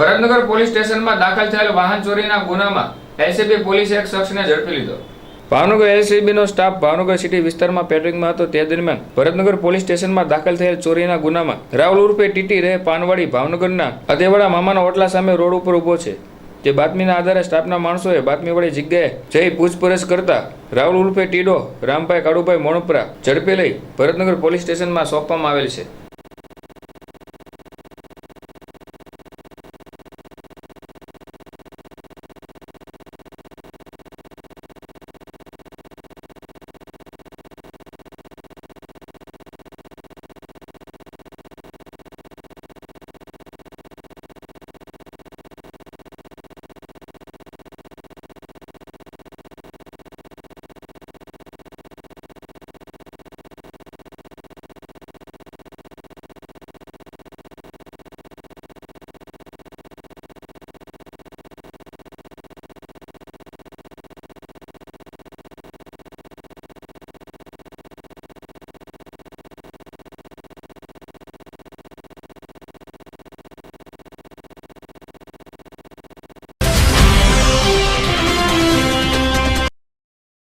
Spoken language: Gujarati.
ભરતનગર પોલીસ સ્ટેશનમાં દાખલ થયેલ વાહન ચોરીના ગુનામાં એલસીબી પોલીસે એક શખ્સને ઝડપી લીધો. ભાવનગર એલસીબીનો સ્ટાફ ભાવનગર સિટી વિસ્તારમાં પેટ્રોલિંગમાં હતો. તે દરમિયાન ભરતનગર પોલીસ સ્ટેશનમાં દાખલ થયેલ ચોરીના ગુનામાં રાહુલ ઉર્ફે ટીટી રહે પાનવાડી ભાવનગરના અદેવાડા મામાના ઓટલા સામે રોડ ઉપર ઊભો છે. તે બાતમીના આધારે સ્ટાફના માણસોએ બાતમીવાળી જગ્યાએ જઈ પૂછપરછ કરતા રાહુલ ઉર્ફે ટીડો, રામભાઈ કાળુભાઈ મોણપરા ઝડપી લઈ ભરતનગર પોલીસ સ્ટેશનમાં સોંપવામાં આવેલ છે.